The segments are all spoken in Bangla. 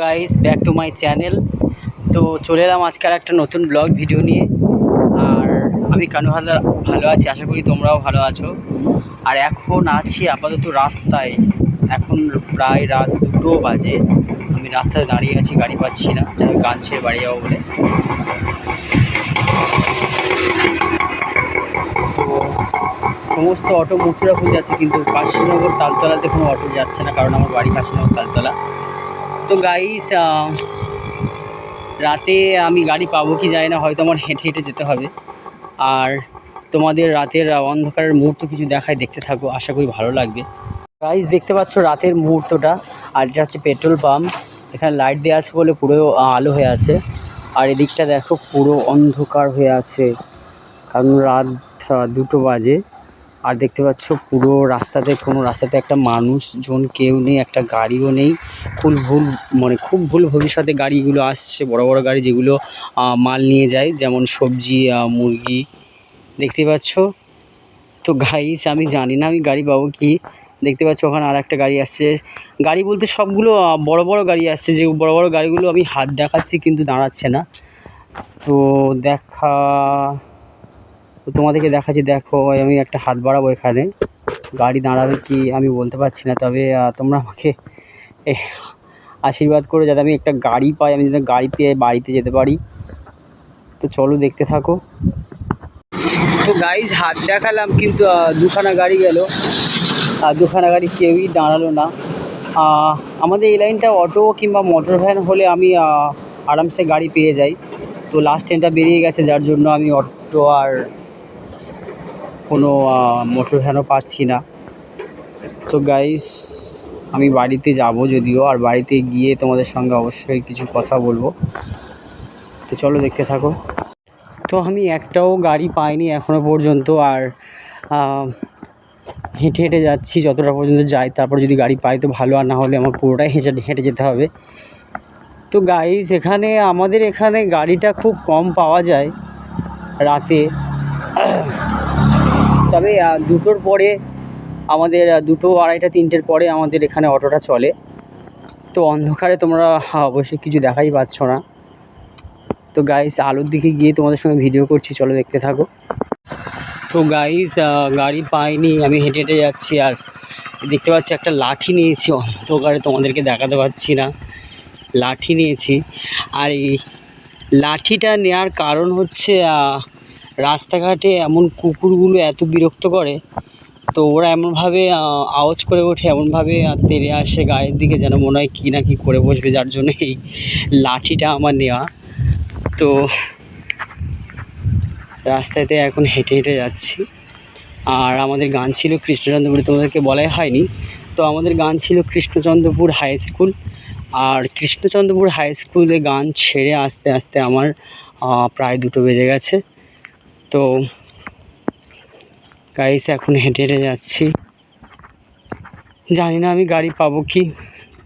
Guys back to my channel তো চলে এলাম আজকে আর একটা নতুন ব্লগ ভিডিও নিয়ে। আর আমি কানু ভালো আছি? আশা করি তোমরাও ভালো আছো। আর এখন আছি আপাতত রাস্তায়। এখন প্রায় রাত দুটো বাজে। আমি রাস্তায় দাঁড়িয়ে আছি, গাড়ি পাচ্ছি না। যাই গান ছেড়ে বাড়ি যাব বলে। সমস্ত অটো মথুরাপুর যাচ্ছে, কিন্তু কাশীনগর তালতলাতে কোনো অটো যাচ্ছে না, কারণ আমার বাড়ি কাশীনগর তালতলা। তো গাইস রাতে আমি গাড়ি পাবো কি যায় না, হয়তো আমার হেঁটে হেঁটে যেতে হবে। আর তোমাদের রাতের অন্ধকারের মুহূর্ত কিছু দেখায় দেখতে থাকো, আশা করি ভালো লাগবে। গাইস দেখতে পাচ্ছ রাতের মুহূর্তটা, আর এটা হচ্ছে পেট্রোল পাম্প। এখানে লাইট দেওয়া আছে বলে পুরো আলো হয়ে আছে। আর এদিকটা দেখো পুরো অন্ধকার হয়ে আছে, কারণ রাত দুটো বাজে। আর দেখতে পাচ্ছ পুরো রাস্তাতে, কোনো রাস্তাতে একটা মানুষজন কেউ নেই, একটা গাড়িও নেই। খুব ভুল মানে খুব ভুল ভবিষ্যতে গাড়িগুলো আসছে, বড় বড় গাড়ি যেগুলো মাল নিয়ে যায়, যেমন সবজি মুরগি। দেখতে পাচ্ছ? তো গাইস আমি জানি না আমি গাড়ি পাবো কি। দেখতে পাচ্ছ ওখানে আর একটা গাড়ি আসছে। গাড়ি বলতে সবগুলো বড় বড় গাড়ি আসছে, যে বড় বড় গাড়িগুলো আমি হাত দেখাচ্ছি, কিন্তু দাঁড়াচ্ছে না। তো দেখা তো তোমাদেরকে দেখাচ্ছি, দেখো আমি একটা হাত বাড়াবো এখানে। গাড়ি দাঁড়াবে কি আমি বলতে পারছি না, তবে তোমরা আমাকে আশীর্বাদ করো যাতে আমি একটা গাড়ি পাই, আমি যাতে গাড়ি পেয়ে বাড়িতে যেতে পারি। তো চলো দেখতে থাকো। তো গাইজ হাত দেখালাম, কিন্তু দুখানা গাড়ি গেল। আর দুখানা গাড়ি কেউই দাঁড়াল না। আমাদের এই লাইনটা অটো কিংবা মোটর ভ্যান হলে আমি আরামসে গাড়ি পেয়ে যাই। তো লাস্ট ট্রেনটা বেরিয়ে গেছে, যার জন্য আমি অটো আর কোনো মোটর ভ্যানও পাচ্ছি না। তো গাইস আমি বাড়িতে যাব যদিও, আর বাড়িতে গিয়ে তোমাদের সঙ্গে অবশ্যই কিছু কথা বলব। তো চলো দেখতে থাকো। তো আমি একটাও গাড়ি পাইনি এখনও পর্যন্ত, আর হেঁটে হেঁটে যাচ্ছি যতটা পর্যন্ত যাই তারপর যদি গাড়ি পাই তো ভালো, আর না হলে আমার পুরোটাই হেঁটে হেঁটে যেতে হবে। তো গাইস এখানে, আমাদের এখানে গাড়িটা খুব কম পাওয়া যায় রাতে। তবে দুটোর পরে আমাদের দুটো আড়াইটা, তিনটের পরে আমাদের এখানে অটোটা চলে। তো অন্ধকারে তোমরা অবশ্যই কিছু দেখাই পাচ্ছ না। তো গাইস আলোর দিকে গিয়ে তোমাদের সঙ্গে ভিডিও করছি, চলো দেখতে থাকো। তো গাইস গাড়ি পাইনি, আমি হেঁটে হেঁটে যাচ্ছি, আর দেখতে পাচ্ছি একটা লাঠি নিয়েছি, অন্ধকারে তোমাদেরকে দেখাতে পারছি না। লাঠি নিয়েছি, আর এই লাঠিটা নেওয়ার কারণ হচ্ছে রাস্তাঘাটে এমন কুকুরগুলো এত বিরক্ত করে, তো ওরা এমনভাবে আওয়াজ করে ওঠে, এমনভাবে তেড়ে আসে গায়ের দিকে যেন মনে হয় কী না কী করে বসবে, যার জন্য এই লাঠিটা আমার নেওয়া। তো রাস্তাতে এখন হেঁটে হেঁটে যাচ্ছি। আর আমাদের গান ছিল কৃষ্ণচন্দ্রপুরে, তোমাদেরকে বলাই হয়নি। তো আমাদের গান ছিল কৃষ্ণচন্দ্রপুর হাই স্কুল। আর কৃষ্ণচন্দ্রপুর হাই স্কুলে গান ছেড়ে আস্তে আস্তে আমার প্রায় দুটো বেজে গেছে। তো গাইস এখন হেঁটে হেঁটে যাচ্ছি। জানি না আমি গাড়ি পাবো কি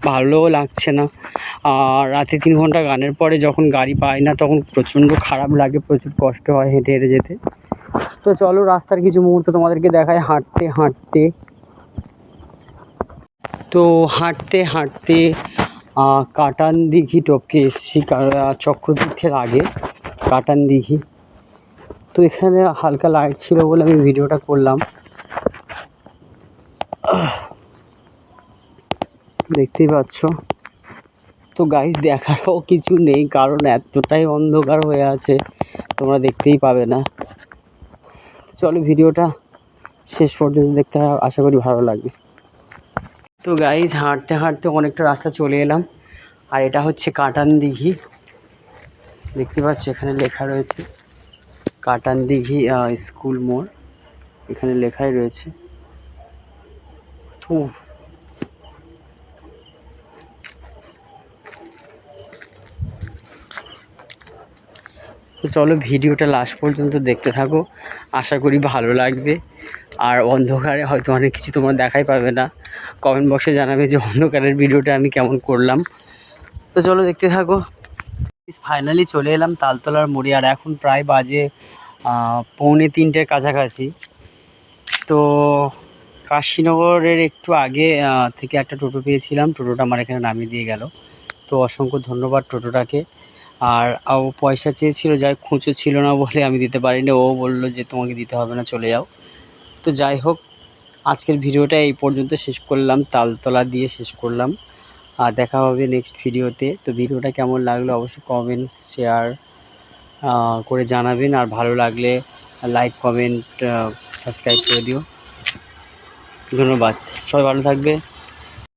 ভালোও লাগছে না। আর রাতে তিন ঘণ্টা গানের পরে যখন গাড়ি পাই না, তখন প্রচণ্ড খারাপ লাগে, প্রচুর কষ্ট হয় হেঁটে হেঁটে যেতে। তো চলো, রাস্তার কিছু মুহূর্ত তোমাদেরকে দেখায় হাঁটতে হাঁটতে। তো হাঁটতে হাঁটতে কাটান দিঘি টপকে এসেছি চক্রতীর্থের আগে কাটান দিঘি। তো এখানে হালকা লাইট ছিল বলে আমি ভিডিওটা করলাম। দেখতেই পাচ্ছ। তো গাইস দেখারও কিছু নেই, কারণ এতটাই অন্ধকার হয়ে আছে, তোমরা দেখতেই পাবে না। চলো ভিডিওটা শেষ পর্যন্ত দেখতে আশা করি ভালো লাগবে। তো গাইস হাঁটতে হাঁটতে অনেকটা রাস্তা চলে এলাম, আর এটা হচ্ছে কাটান দিঘি। দেখতে পাচ্ছ, এখানে লেখা রয়েছে। কাটান দিঘি স্কুল মোড়। এখানে লেখাই রয়েছে। তো চলো ভিডিওটা লাস্ট পর্যন্ত দেখতে থাকো। আশা করি ভালো লাগবে। আর অন্ধকারে হয়তো অনেক কিছু তোমার দেখাই পাবে না। কমেন্ট বক্সে জানাবে যে অন্ধকারের ভিডিওটা আমি কেমন করলাম। তো চলো দেখতে থাকো। ফাইনালি চলে এলাম তালতলার মোড়ে। আর এখন প্রায় বাজে পৌনে তিনটের কাছাকাছি। তো কাশীনগরের একটু আগে থেকে একটা টোটো পেয়েছিলাম। টোটোটা আমার এখানে নামিয়ে দিয়ে গেল। তো অসংখ্য ধন্যবাদ টোটোটাকে। আর ও পয়সা চেয়েছিল, যাই খুঁচো ছিল না বলে আমি দিতে পারিনি। ও বলল যে, তোমাকে দিতে হবে না, চলে যাও। তো যাই হোক, আজকের ভিডিওটা এই পর্যন্ত শেষ করলাম। তালতলা দিয়ে শেষ করলাম। আর দেখা হবে নেক্সট ভিডিওতে তো ভিডিওটা কেমন লাগল অবশ্যই কমেন্টস শেয়ার করে জানাবেন। আর ভালো লাগলে লাইক কমেন্ট সাবস্ক্রাইব করে দিও। ধন্যবাদ। সবাই ভালো থাকবে।